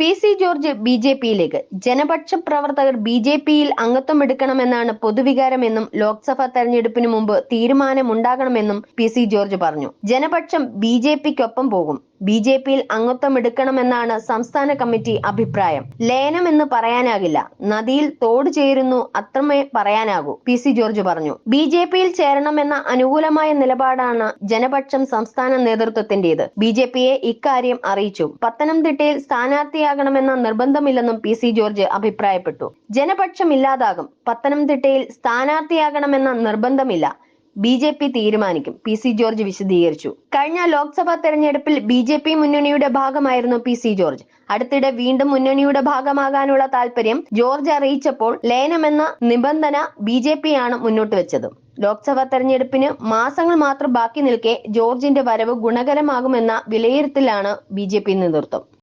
P C George B J പിയിലേക്ക്. ജനപക്ഷ പ്രവർത്തകർ B J പിയിൽ അംഗത്വം എടുക്കണമെന്നാണ് പൊതുവികാരമെന്നും ലോക്സഭാ തെരഞ്ഞെടുപ്പിന് മുമ്പ് തീരുമാനമുണ്ടാകണമെന്നും പി സി ജോർജ് പറഞ്ഞു. ജനപക്ഷം ബി ജെ പിക്കൊപ്പം പോകും. ബി ജെ പിയിൽ അംഗത്വം എടുക്കണമെന്നാണ് സംസ്ഥാന കമ്മിറ്റി അഭിപ്രായം. ലയനം എന്ന് പറയാനാകില്ല. നദിയിൽ തോട് ചേരുന്നു അത്രമേ പറയാനാകൂ പി സി ജോർജ് പറഞ്ഞു. ബി ജെ പിയിൽ ചേരണമെന്ന അനുകൂലമായ നിലപാടാണ് ജനപക്ഷം സംസ്ഥാന നേതൃത്വത്തിന്റേത് ബി ജെ പിയെ ഇക്കാര്യം അറിയിച്ചു. പത്തനംതിട്ടയിൽ സ്ഥാനാർത്ഥിയാകണമെന്ന നിർബന്ധമില്ലെന്നും പി സി ജോർജ് അഭിപ്രായപ്പെട്ടു. ജനപക്ഷം ഇല്ലാതാകും പത്തനംതിട്ടയിൽ സ്ഥാനാർത്ഥിയാകണമെന്ന നിർബന്ധമില്ല. ബി ജെ പി തീരുമാനിക്കും. പി സി ജോർജ് വിശദീകരിച്ചു. കഴിഞ്ഞ ലോക്സഭാ തെരഞ്ഞെടുപ്പിൽ ബി ജെ പി മുന്നണിയുടെ ഭാഗമായിരുന്നു പി സി ജോർജ്. അടുത്തിടെ വീണ്ടും മുന്നണിയുടെ ഭാഗമാകാനുള്ള താല്പര്യം ജോർജ് അറിയിച്ചപ്പോൾ ലയനമെന്ന നിബന്ധന ബി ജെ പി ആണ് മുന്നോട്ട് വെച്ചത്. ലോക്സഭാ തെരഞ്ഞെടുപ്പിന് മാസങ്ങൾ മാത്രം ബാക്കി നിൽക്കെ ജോർജിന്റെ വരവ് ഗുണകരമാകുമെന്ന വിലയിരുത്തലാണ് ബി ജെ പി നേതൃത്വം.